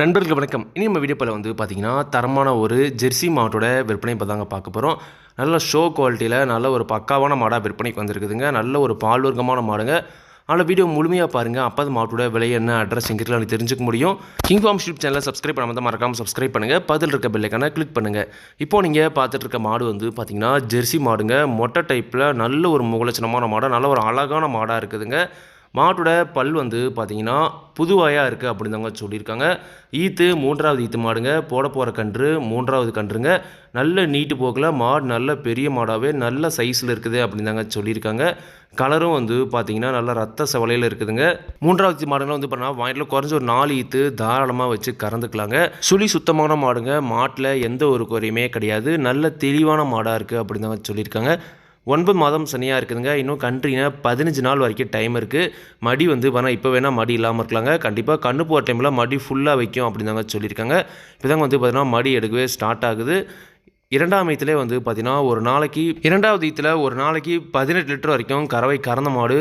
நண்பர்களுக்கு வணக்கம். இனி நம்ம வீடியோ வந்து பார்த்தீங்கன்னா தரமான ஒரு ஜெர்சி மாட்டோட விற்பனை இப்போ தாங்க பார்க்க போகிறோம் நல்ல ஷோ குவாலிட்டியில் நல்ல ஒரு பக்காவான மாடாக விற்பனைக்கு வந்திருக்குதுங்க. நல்ல ஒரு பால்வர்க்கமான மாடுங்க. ஆனால் வீடியோ முழுமையாக பாருங்கள் அப்போ அது மாட்டோட விலை என்ன அட்ரஸ் எங்கிட்ட தெரிஞ்சுக்க முடியும். கிங் ஃபார்ம் ஷூப் சேனலை சப்ஸ்கிரைப் பண்ணாமல் தான் மறக்காமல் சப்ஸ்கிரைப் பண்ணுங்கள் பதில் இருக்க பெல்லைக்கான கிளிக் பண்ணுங்கள் இப்போ நீங்கள் பார்த்துட்டு இருக்க மாடு வந்து பார்த்தீங்கன்னா ஜெர்சி மாடுங்க. மொட்டை டைப்பில் நல்ல ஒரு முகலட்சணமான மாடாக நல்ல ஒரு அழகான மாடாக இருக்குதுங்க. மாட்டோட பல் வந்து பார்த்தீங்கன்னா புதுவாயாக இருக்குது அப்படின்னு தாங்க சொல்லியிருக்காங்க. ஈத்து மூன்றாவது ஈத்து மாடுங்க. போட போகிற கன்று மூன்றாவது கன்றுங்க. நல்ல நீட்டு போக்கில் மாடு நல்ல பெரிய மாடாகவே நல்ல சைஸில் இருக்குது அப்படின்தாங்க சொல்லியிருக்காங்க. கலரும் வந்து பார்த்தீங்கன்னா நல்ல ரத்த செவலையில் இருக்குதுங்க. மூன்றாவது ஈத்து மாடுங்களாம் வந்து பார்த்தீங்கன்னா வாங்கிட்டு குறைஞ்ச ஒரு நாலு ஈத்து தாராளமாக வச்சு கறந்துக்கலாங்க. சுழி சுத்தமான மாடுங்க. மாட்டில் எந்த ஒரு குறையுமே கிடையாது. நல்ல தெளிவான மாடாக இருக்குது அப்படின்னு தாங்க சொல்லியிருக்காங்க. ஒன்பது மாதம் சனியாக இருக்குதுங்க. இன்னும் கண்ட்ரினா பதினஞ்சு நாள் வரைக்கும் டைம் இருக்குது மடி வந்து வேணால் இப்போ வேணால் மடி இல்லாமல் இருக்கலாங்க. கண்டிப்பாக கண்ணு போகிற டைமில் மடி ஃபுல்லாக வைக்கும் அப்படின்னு தாங்க சொல்லியிருக்காங்க. இப்போ தாங்க வந்து பார்த்திங்கன்னா மடி எடுக்கவே ஸ்டார்ட் ஆகுது. இரண்டாம் ஈத்திலே வந்து பார்த்தீங்கன்னா ஒரு நாளைக்கு இரண்டாவது ஈத்தில் ஒரு நாளைக்கு பதினெட்டு லிட்டர் வரைக்கும் கறவை கறந்த மாடு.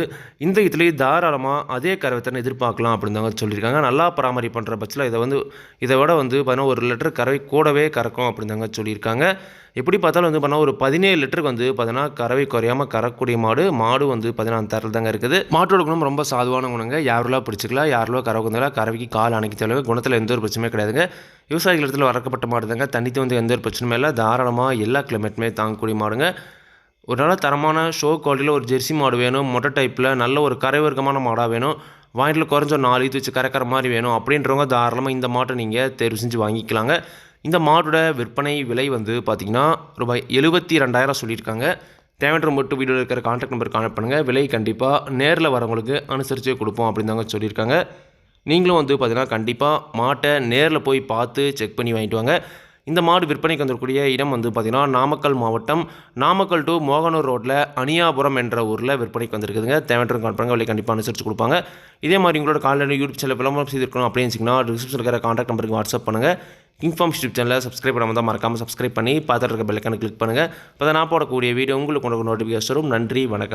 இந்த ஈத்துலேயே தாராளமாக அதே கறவைத்தனை எதிர்பார்க்கலாம் அப்படின்னு தாங்க சொல்லியிருக்காங்க. நல்லா பராமரிப்பு பண்ணுற பட்சத்தில் இதை வந்து இதை விட வந்து பார்த்தீங்கன்னா ஒரு லிட்டர் கறவை கூடவே கறக்கும் அப்படின்னு தாங்க சொல்லியிருக்காங்க. எப்படி பார்த்தாலும் வந்து பார்த்தா ஒரு பதினேழு லிட்டருக்கு வந்து பார்த்தீங்கன்னா கறவை குறையாமல் கறக்கூடிய மாடு மாடு வந்து பார்த்தீங்கன்னா அந்த தரத்தில் தாங்க இருக்குது. மாட்டோட குணம் ரொம்ப சாதுவான குணங்க. யாரெல்லாம் பிடிச்சிக்கலாம் யாரெல்லாம் கறவை குந்தாலும் கறவைக்கு கால் அணைக்க தேவை குணத்தில் எந்த ஒரு பிரச்சனையும் கிடையாதுங்க. விவசாயிகள் இடத்துல வளர்க்கப்பட்ட மாடு தாங்க தண்ணித்து வந்து எந்த ஒரு பிரச்சனையும் இல்லை. தாராளமாக எல்லா கிளைமேட்டுமே தாங்கக்கூடிய மாடுங்க. ஒரு நல்ல தரமான ஷோ குவாலிட்டியில் ஒரு ஜெர்சி மாடு வேணும். மொட்டை டைப்பில் நல்ல ஒரு கரை வர்க்கமான மாடாக வேணும். வாங்கிட்டு குறைஞ்ச ஒரு நாலு இது வச்சு கறக்கிற மாதிரி வேணும். அப்படின்றவங்க தாராளமாக இந்த மாட்டை நீங்கள் தேர்வு செஞ்சு வாங்கிக்கலாங்க. இந்த மாட்டோட விற்பனை விலை வந்து பார்த்திங்கன்னா ரூபாய் எழுபத்தி ரெண்டாயிரம் சொல்லியிருக்காங்க. தேவையற்ற மட்டும் வீடியோவில் இருக்கிற கான்டாக்ட் நம்பர் கான்டாக்ட் பண்ணுங்கள் விலை கண்டிப்பாக நேரில் வரவங்களுக்கு அனுசரித்து கொடுப்போம் அப்படின்னு தாங்க சொல்லியிருக்காங்க. நீங்களும் வந்து பார்த்தீங்கன்னா கண்டிப்பாக மாட்டை நேரில் போய் பார்த்து செக் பண்ணி வாங்கிட்டு வாங்க. இந்த மாடு விற்பனைக்கு வந்திருக்கக்கூடிய இடம் வந்து பார்த்திங்கன்னா நாமக்கல் மாவட்டம். நாமக்கல் டு மோகனூர் ரோட்டில் அணியாபுரம் என்ற ஊரில் விற்பனைக்கு வந்திருக்குதுங்க. தேவையற்ற கான்பாங்க விலை கண்டிப்பாக அனுசரித்து கொடுப்பாங்க. இதே மாதிரி உங்களோட காலையில் யூடியூப் சேனல் விளம்பரம் செய்திருக்கணும் அப்படின்னு வச்சிங்கன்னா டிஸ்கிரிப்ஷன் இருக்கிற கான்டாக்ட் நம்பருக்கு வாட்ஸ்அப் பண்ணுங்கள் இன்ஃபார்ம் யூடியூப் சேனலில் சப்ஸ்கிரைப் பண்ணாமல் தான் மறக்காமல் சப்ஸ்கிரைப் பண்ணி பார்த்துட்டு இருக்க பெல்லைக்கான கிளிக் பண்ணுங்கள் இப்போ தான் நான் போடக்கூடிய வீடியோ உங்களுக்கு உனக்கு நோட்டிஃபிகேஷன் வரும். நன்றி வணக்கம்.